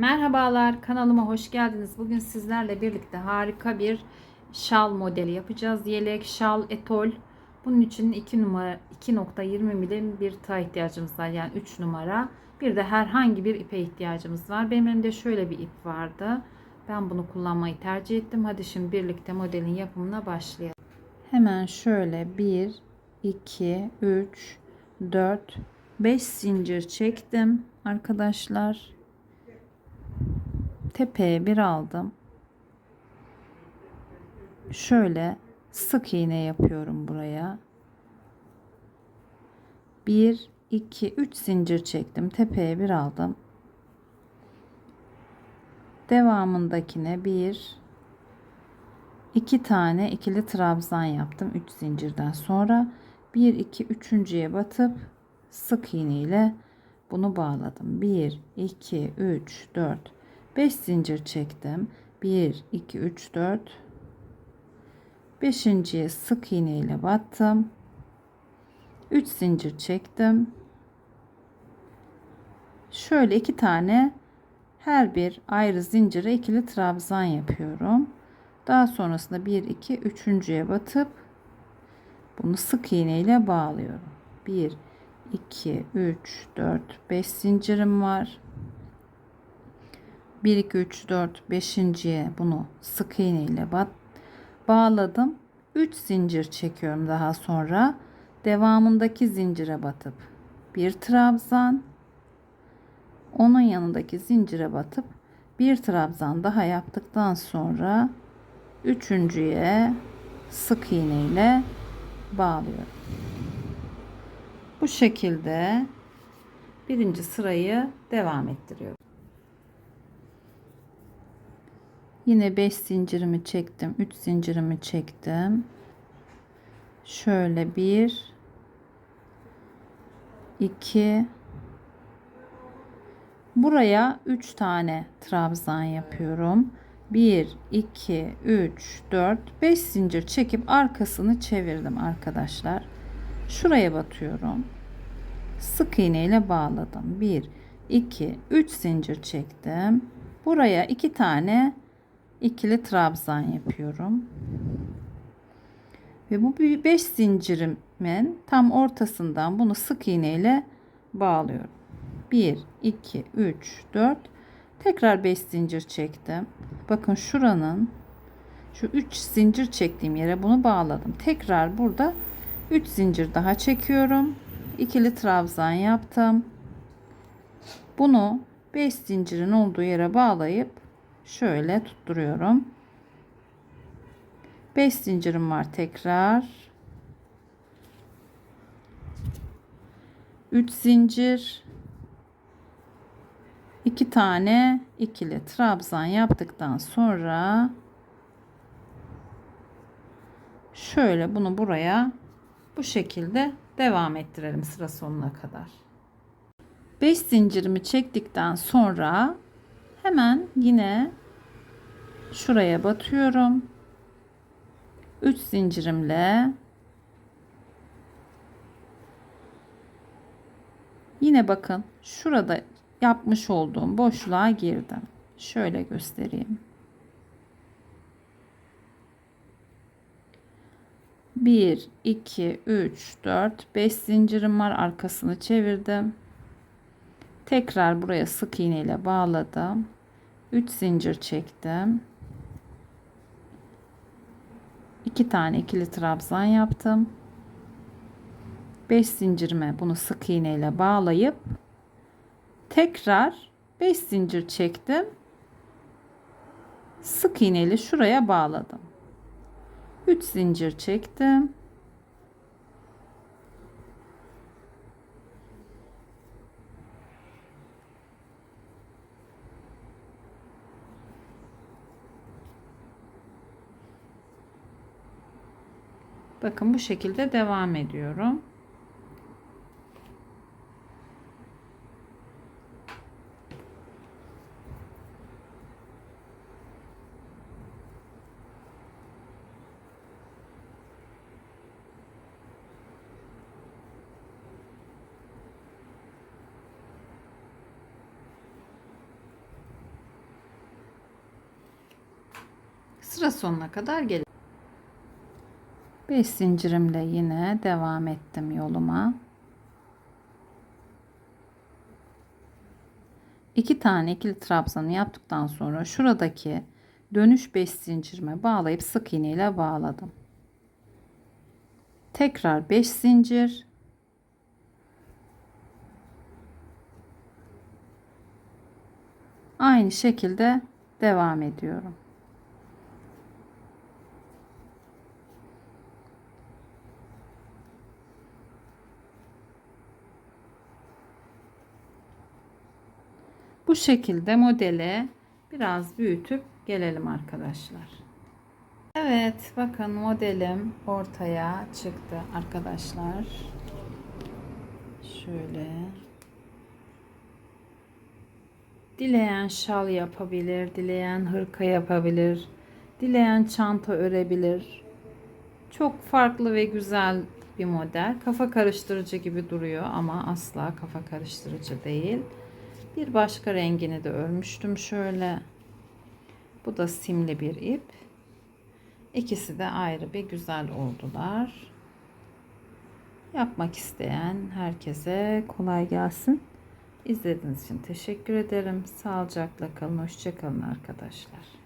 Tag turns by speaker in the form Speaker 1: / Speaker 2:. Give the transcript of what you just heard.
Speaker 1: Merhabalar kanalıma hoş geldiniz. Bugün sizlerle birlikte harika bir şal modeli yapacağız. Yelek, şal, etol. Bunun için 2 numara 2.20 milim bir tığ ihtiyacımız var. Yani 3 numara. Bir de herhangi bir ipe ihtiyacımız var. Benim elimde şöyle bir ip vardı. Ben bunu kullanmayı tercih ettim. Hadi şimdi birlikte modelin yapımına başlayalım. Hemen şöyle 1 2 3 4 5 zincir çektim arkadaşlar tepeye bir aldım. Şöyle sık iğne yapıyorum buraya. 1 2 3 zincir çektim. Tepeye bir aldım. Devamındakine bir iki tane ikili trabzan yaptım 3 zincirden sonra 1 2 üçüncüye batıp sık iğne ile bunu bağladım 1 2 3 4 5 zincir çektim. 1 2 3 4 5.'ye sık iğne ile battım. 3 zincir çektim. Şöyle iki tane her bir ayrı zincire ikili trabzan yapıyorum. Daha sonrasında 1 2 üçüncüye batıp bunu sık iğne ile bağlıyorum. 1 2 3 4 5 zincirim var. 1 2 3 4 5.'ye bunu sık iğne ile bağladım. 3 zincir çekiyorum daha sonra. Devamındaki zincire batıp bir trabzan onun yanındaki zincire batıp bir trabzan daha yaptıktan sonra üçüncüye sık iğne ile bağlıyorum. Bu şekilde birinci sırayı devam ettiriyorum. Yine 5 zincirimi çektim. 3 zincirimi çektim. Şöyle 1 2 Buraya 3 tane trabzan yapıyorum. 1 2 3 4 5 zincir çekip arkasını çevirdim arkadaşlar. Şuraya batıyorum. Sık iğne ile bağladım. 1 2 3 zincir çektim. Buraya 2 tane ikili trabzan yapıyorum. Ve bu 5 zincirimin tam ortasından bunu sık iğne ile bağlıyorum. 1 2 3 4 tekrar 5 zincir çektim. Bakın şuranın şu 3 zincir çektiğim yere bunu bağladım. Tekrar burada 3 zincir daha çekiyorum. İkili trabzan yaptım. Bunu 5 zincirin olduğu yere bağlayıp şöyle tutturuyorum. 5 zincirim var tekrar. 3 zincir 2 tane ikili trabzan yaptıktan sonra şöyle bunu buraya bu şekilde devam ettirelim sıra sonuna kadar. 5 zincirimi çektikten sonra hemen yine şuraya batıyorum. 3 zincirimle yine bakın şurada yapmış olduğum boşluğa girdim. Şöyle göstereyim. Bir, iki, üç, dört, beş zincirim var. Arkasını çevirdim. Tekrar buraya sık iğne ile bağladım. 3 zincir çektim. 2 tane ikili trabzan yaptım. 5 zincirime bunu sık iğne ile bağlayıp tekrar 5 zincir çektim. Sık iğne şuraya bağladım. 3 zincir çektim. Bakın bu şekilde devam ediyorum. Sıra sonuna kadar gelin. 5 zincirimle yine devam ettim yoluma. 2 tane ikili trabzanı yaptıktan sonra şuradaki dönüş 5 zincirime bağlayıp sık iğne ile bağladım. Tekrar 5 zincir. Aynı şekilde devam ediyorum. Bu şekilde modeli biraz büyütüp gelelim arkadaşlar. Evet bakın modelim ortaya çıktı arkadaşlar. Şöyle. Dileyen şal yapabilir, dileyen hırka yapabilir, dileyen çanta örebilir. Çok farklı ve güzel bir model. Kafa karıştırıcı gibi duruyor ama asla kafa karıştırıcı değil. Bir başka rengini de örmüştüm şöyle. Bu da simli bir ip. İkisi de ayrı bir güzel oldular. Yapmak isteyen herkese kolay gelsin. İzlediğiniz için teşekkür ederim. Sağlıcakla kalın. Hoşçakalın arkadaşlar.